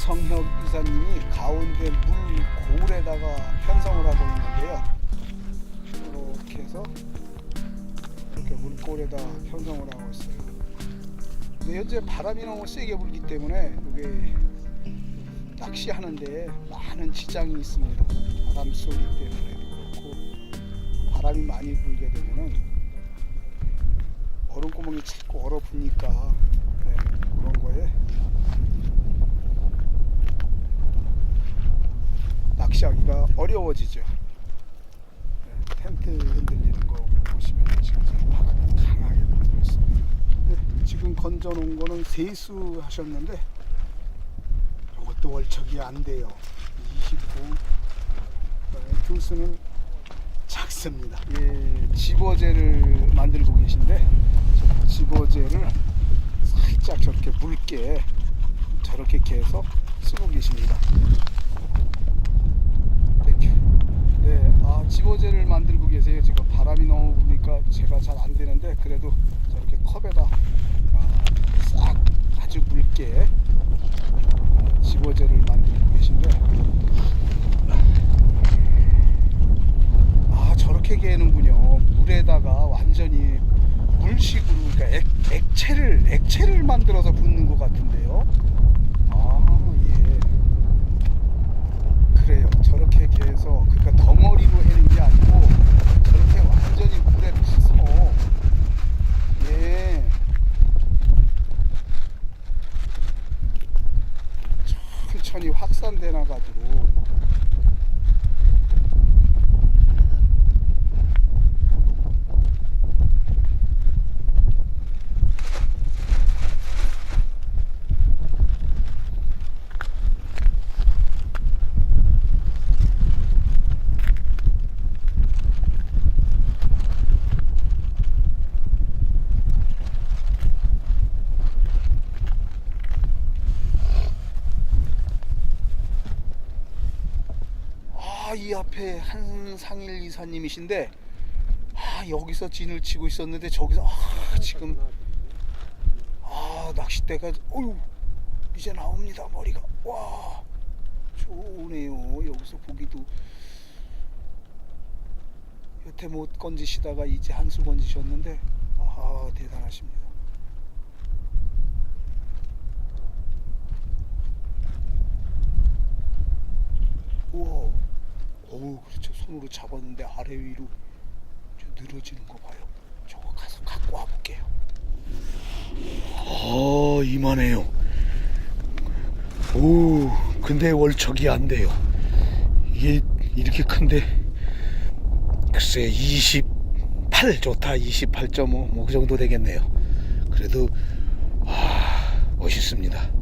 이성혁 이사님이 가운데 물 고울에다가 편성을 하고 있는데요. 이렇게 해서 이렇게 물고울에다 편성을 하고 있어요. 근데 현재 바람이 너무 세게 불기 때문에 이게 낚시하는데 많은 지장이 있습니다. 바람 소리 때문에도 그렇고 바람이 많이 불게 되면은 얼음구멍이 자꾸 얼어붙니까 네, 그런 거에 낚시하기가 어려워지죠. 네, 텐트 흔들리는 거 보시면 지금 바람이 강하게 불고 있습니다. 네, 지금 건져 놓은 거는 세수 하셨는데 이것도 월척이 안 돼요. 29 그다음에 교수는 작습니다. 예, 집어제를 만들고 계신데 저 집어제를 살짝 저렇게 묽게 저렇게 해서 쓰고 계십니다. 땡큐. 네, 아 집어제를 만들고 계세요. 지금 바람이 너무 부니까 제가 잘 안 되는데 그래도 저렇게 컵에다 아, 싹 아주 묽게 집어제를 만들고 계신데. 아 저렇게 개는군요. 물에다가 완전히 물식으로 그러니까 액, 액체를 액체를 만들어서 붓는 것 같은데요. 아예 그래요. 저렇게 개서 그러니까 덩어리로 해는 게 아니고 저렇게 완전히 물에 타서. 예. 천천히 확산돼 나가도록 아, 이 앞에 한상일 이사님이신데 아, 여기서 진을 치고 있었는데 저기서 아, 지금 아, 낚싯대가 어유 이제 나옵니다. 머리가. 와. 좋네요. 여기서 보기도 여태 못 건지시다가 이제 한 수 건지셨는데 아, 대단하십니다. 우와. 어우 그렇죠. 손으로 잡았는데 아래 위로 좀 늘어지는 거 봐요. 저거 가서 갖고 와 볼게요. 아 이만해요. 오 근데 월척이 안 돼요. 이게 이렇게 큰데 글쎄 28 좋다. 28.5 뭐 그 정도 되겠네요. 그래도 아 멋있습니다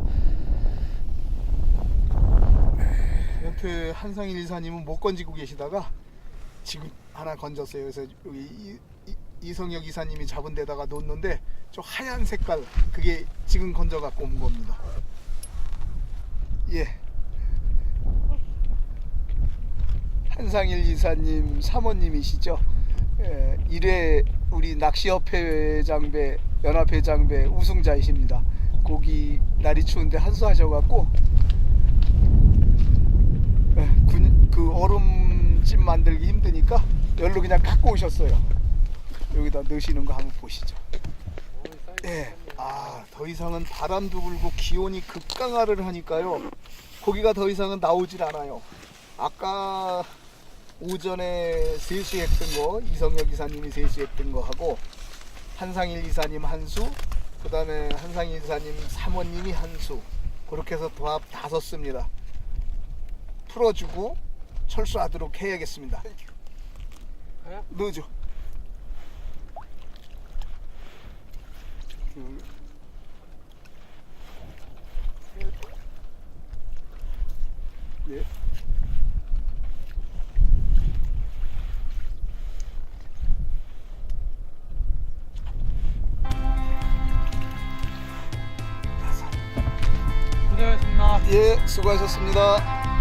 옆에 한상일 이사님은 못 건지고 계시다가 지금 하나 건졌어요. 그래서 여기 이성혁 이사님이 잡은 데다가 놓는데 저 하얀 색깔 그게 지금 건져 갖고 온 겁니다. 예. 한상일 이사님 사모님이시죠. 예, 1회 우리 낚시협회 장배 연합회 장배 우승자이십니다. 고기 날이 추운데 한수하셔갖고 예, 군- 그 얼음찜 만들기 힘드니까 열로 그냥 갖고 오셨어요. 여기다 넣으시는 거 한번 보시죠. 예, 아, 더 이상은 바람도 불고 기온이 급강하를 하니까요. 고기가 더 이상은 나오질 않아요. 아까 오전에 세수했던 거, 이성혁 이사님이 세수했던 거 하고, 한상일 이사님 한 수, 그 다음에 한상일 이사님 사모님이 한 수, 그렇게 해서 도합 다섯 습니다. 풀어주고 철수하도록 해야겠습니다. 넣어줘. 다섯. 고생하셨습니다. 예, 수고하셨습니다.